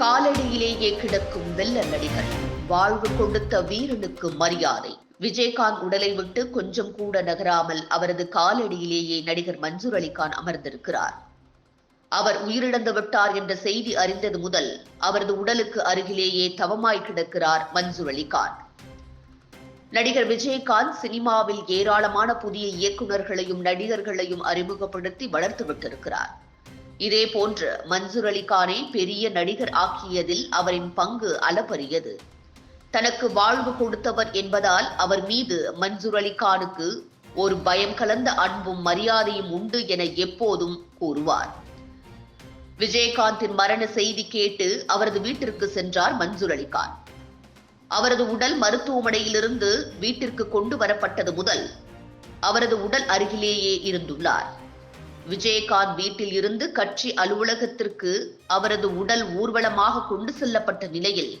காலடியிலேயே கிடக்கும் வெள்ள நடிகர் வாழ்வு கொடுத்த வீரனுக்கு மரியாதை. விஜயகாந்த் உடலை விட்டு கொஞ்சம் கூட நகராமல் அவரது காலடியிலேயே நடிகர் மன்சூர் அலிகான் அமர்ந்திருக்கிறார். அவர் உயிரிழந்து விட்டார் என்ற செய்தி அறிந்தது முதல் அவரது உடலுக்கு அருகிலேயே தவமாய் கிடக்கிறார் மன்சூர் அலிகான். நடிகர் விஜயகாந்த் சினிமாவில் ஏராளமான புதிய இயக்குநர்களையும் நடிகர்களையும் அறிமுகப்படுத்தி வளர்த்து விட்டிருக்கிறார். இதேபோன்று மன்சூர் அலிகானை பெரிய நடிகர் ஆக்கியதில் அவரின் பங்கு அளப்பரியது. தனக்கு வாழ்வு கொடுத்தவர் என்பதால் அவர் மீது மன்சூர் அலிகானுக்கு ஒரு பயம் கலந்த அன்பும் மரியாதையும் உண்டு என எப்போதும் கூறுவார். விஜயகாந்தின் மரண செய்தி கேட்டு அவரது வீட்டிற்கு சென்றார் மன்சூர் அலிகான். அவரது உடல் மருத்துவமனையிலிருந்து வீட்டிற்கு கொண்டு வரப்பட்டது முதல் அவரது உடல் அருகிலேயே இருந்துள்ளார். விஜயகாந்த் வீட்டில் இருந்து கட்சி அலுவலகத்திற்கு அவரது உடல் ஊர்வலமாக கொண்டு செல்லப்பட்ட நிலையில்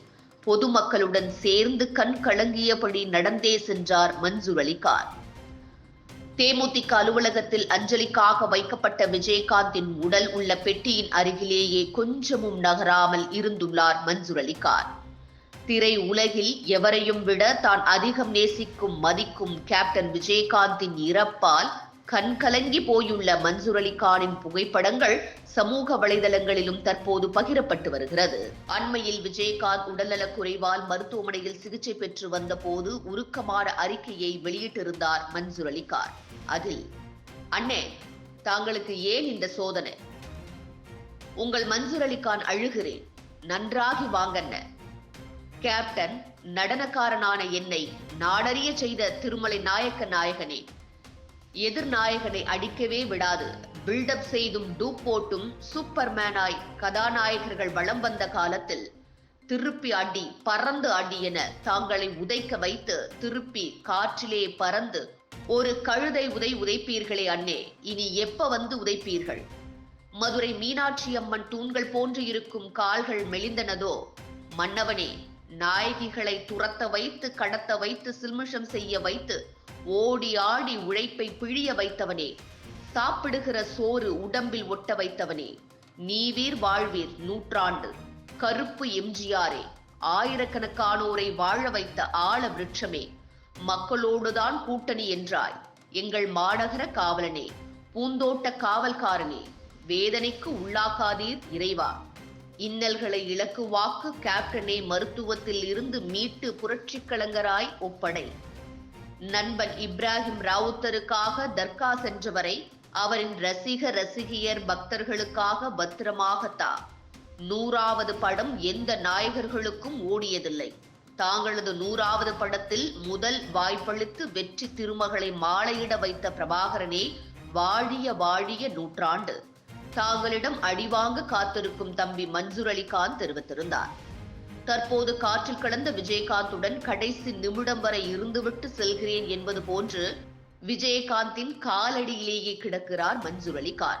பொதுமக்களுடன் சேர்ந்து கண் கலங்கியபடி நடந்தே சென்றார் மன்சூர் அலிகான் தேமுதிக அலுவலகத்தில் அஞ்சலிக்காக வைக்கப்பட்ட விஜயகாந்தின் உடல் உள்ள பெட்டியின் அருகிலேயே கொஞ்சமும் நகராமல் இருந்துள்ளார் மன்சூர் அலிகான் திரை உலகில் எவரையும் விட தான் அதிகம் நேசிக்கும் மதிக்கும் கேப்டன் விஜயகாந்தின் இறப்பால் கண் கலங்கி போயுள்ள மன்சூர் அலிகானின் புகைப்படங்கள் சமூக வலைதளங்களிலும் தற்போது பகிரப்பட்டு வருகிறது. அண்மையில் விஜயகாந்த் உடல்நலக் குறைவால் மருத்துவமனையில் சிகிச்சை பெற்று வந்தபோது உருக்கமான அறிக்கையை வெளியிட்டிருந்தார் மன்சூர் அலிகான் அதில் அண்ணே தாங்களுக்கு ஏன் இந்த சோதனை? உங்கள் மன்சூர் அலிகான் அழுகிறேன். நன்றாகி வாங்கண்ண. கேப்டன் நடனக்காரனான என்னை நாடறிய செய்த திருமலை நாயக்க நாயகனே எதிர்நாயகனை அடிக்கவே விடாது. பில்டப் செய்தும் டூப் போட்டும் சூப்பர்மேனாய் கதாநாயகர்கள் வலம் வந்த காலத்தில் திருப்பி அடி பறந்து அடி என தாங்களை உதைக்க வைத்து திருப்பி காற்றிலே பறந்து ஒரு கழுதை உதை உதைப்பீர்களே அண்ணே இனி எப்ப வந்து உதைப்பீர்கள்? மதுரை மீனாட்சி அம்மன் தூண்கள் போன்று இருக்கும் கால்கள் மெலிந்தனதோ? மன்னவனே நாயகிகளை துரத்த வைத்து கடத்த வைத்து சில்மிஷம் செய்ய வைத்து ஓடி ஆடி உழைப்பை பிழிய வைத்தவனே சாப்பிடுகிற சோறு உடம்பில் ஒட்ட வைத்தவனே நீவீர் வாழ்வீர் நூற்றாண்டு. கருப்பு எம்ஜிஆரே ஆயிரக்கணக்கானோரை வாழ வைத்த ஆழ விருட்சமே மக்களோடுதான் கூட்டணி என்றாய். எங்கள் மாநகர காவலனே பூந்தோட்ட காவல்காரனே வேதனைக்கு உள்ளாக்காதீர் இறைவா. இன்னல்களை இலக்குவாக்கு கேப்டனே மருத்துவத்தில் இருந்து மீட்டு புரட்சிக் கலங்கராய் ஒப்படை. நண்பன் இப்ராஹிம் ராவுத்தருக்காக தர்கா சென்றவரை அவரின் ரசிக ரசிகையர் பக்தர்களுக்காக பத்திரமாகத்தா. நூறாவது படம் எந்த நாயகர்களுக்கும் ஓடியதில்லை. தாங்களது நூறாவது படத்தில் முதல் வாய்ப்பளித்து வெற்றி திருமகளை மாலையிட வைத்த பிரபாகரனே வாழிய வாழிய நூற்றாண்டு. தாங்களிடம் அடிவாங்க காத்திருக்கும் தம்பி மன்சூர் அலிகான் தெரிவித்திருந்தார். தற்போது காற்றில் கடந்த விஜயகாந்துடன் கடைசி நிமிடம் வரை இருந்துவிட்டு செல்கிறேன் என்பது போன்று விஜயகாந்தின் காலடியிலேயே கிடக்கிறார் மன்சூர் அலிகான்.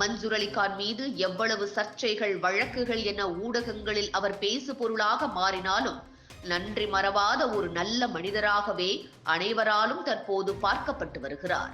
மன்சூர் அலிகான் மீது எவ்வளவு சர்ச்சைகள் வழக்குகள் என ஊடகங்களில் அவர் பேசு பொருளாக மாறினாலும் நன்றி மறவாத ஒரு நல்ல மனிதராகவே அனைவராலும் தற்போது பார்க்கப்பட்டு வருகிறார்.